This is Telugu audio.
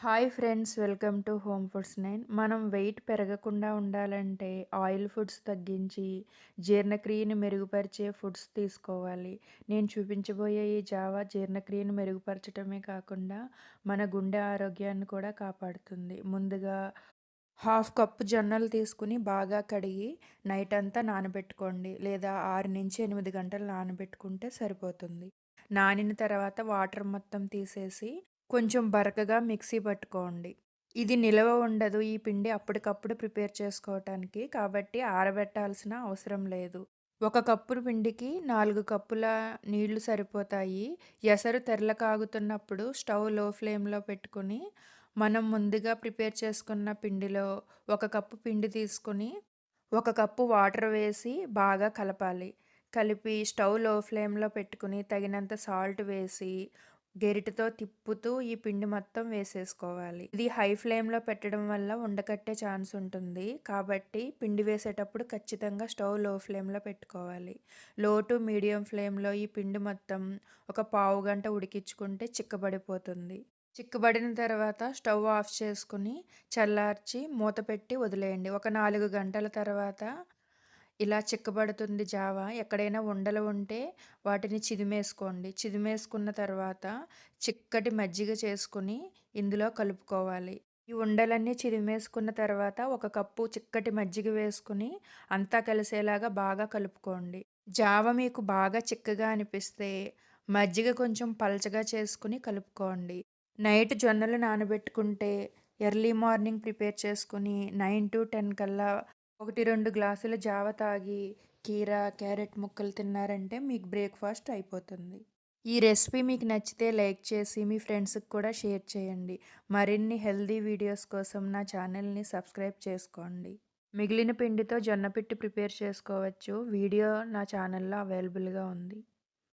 Hi friends welcome to home foods nine. మనం వెయిట్ పెరగకుండా ఉండాలంటే ఆయిల్ ఫుడ్స్ తగ్గించి జీర్ణక్రియను మెరుగుపరిచే ఫుడ్స్ తీసుకోవాలి. నేను చూపించబోయే ఈ జావా జీర్ణక్రియను మెరుగుపరచడమే కాకుండా మన గుండె ఆరోగ్యాన్ని కూడా కాపాడుతుంది. ముందుగా హాఫ్ కప్పు జొన్నలు తీసుకుని బాగా కడిగి నైట్ అంతా నానబెట్టుకోండి. లేదా ఆరు నుంచి ఎనిమిది గంటలు నానబెట్టుకుంటే సరిపోతుంది. నానిన తర్వాత వాటర్ మొత్తం తీసేసి కొంచెం బరకగా మిక్సీ పట్టుకోండి. ఇది నిలవ ఉండదు. ఈ పిండి అప్పటికప్పుడు ప్రిపేర్ చేసుకోవటానికి. కాబట్టి ఆరబెట్టాల్సిన అవసరం లేదు. ఒక కప్పు పిండికి నాలుగు కప్పుల నీళ్ళు సరిపోతాయి. ఎసరు తెరల కాగుతున్నప్పుడు స్టవ్లో ఫ్లేమ్లో పెట్టుకుని మనం ముందుగా ప్రిపేర్ చేసుకున్న పిండిలో ఒక కప్పు పిండి తీసుకుని ఒక కప్పు వాటర్ వేసి బాగా కలపాలి. కలిపి స్టవ్లో ఫ్లేమ్లో పెట్టుకుని తగినంత సాల్ట్ వేసి గెరిటతో తిప్పుతూ ఈ పిండి మొత్తం వేసేసుకోవాలి. ఇది హై ఫ్లేమ్లో పెట్టడం వల్ల ఉండకట్టే ఛాన్స్ ఉంటుంది. కాబట్టి పిండి వేసేటప్పుడు ఖచ్చితంగా స్టవ్లో ఫ్లేమ్లో పెట్టుకోవాలి. లో టు మీడియం ఫ్లేమ్లో ఈ పిండి మొత్తం ఒక పావు గంట ఉడికించుకుంటే చిక్కబడిపోతుంది. చిక్కబడిన తర్వాత స్టవ్ ఆఫ్ చేసుకుని చల్లార్చి మూత పెట్టి వదిలేయండి. ఒక నాలుగు గంటల తర్వాత ఇలా చిక్కబడుతుంది జావ ఎక్కడైనా ఉండలు ఉంటే వాటిని చిదిమేసుకోండి. చిదిమేసుకున్న తర్వాత చిక్కటి మజ్జిగ చేసుకుని ఇందులో కలుపుకోవాలి. ఈ ఉండలన్నీ చిదిమేసుకున్న తర్వాత ఒక కప్పు చిక్కటి మజ్జిగ వేసుకుని అంతా కలిసేలాగా బాగా కలుపుకోండి. జావ మీకు బాగా చిక్కగా అనిపిస్తే మజ్జిగ కొంచెం పలచగా చేసుకుని కలుపుకోండి. నైట్ జొన్నలు నానబెట్టుకుంటే ఎర్లీ మార్నింగ్ ప్రిపేర్ చేసుకుని నైన్ టు టెన్ కల్లా ఒకటి రెండు గ్లాసుల జావ తాగి కీరా క్యారెట్ ముక్కలు తిన్నారంటే మీకు బ్రేక్ఫాస్ట్ అయిపోతుంది. ఈ రెసిపీ మీకు నచ్చితే లైక్ చేసి మీ ఫ్రెండ్స్కి కూడా షేర్ చేయండి. మరిన్ని హెల్దీ వీడియోస్ కోసం నా ఛానల్ని సబ్స్క్రైబ్ చేసుకోండి. మిగిలిన పిండితో జొన్న పిట్టి ప్రిపేర్ చేసుకోవచ్చు. వీడియో నా ఛానల్లో అవైలబుల్గా ఉంది.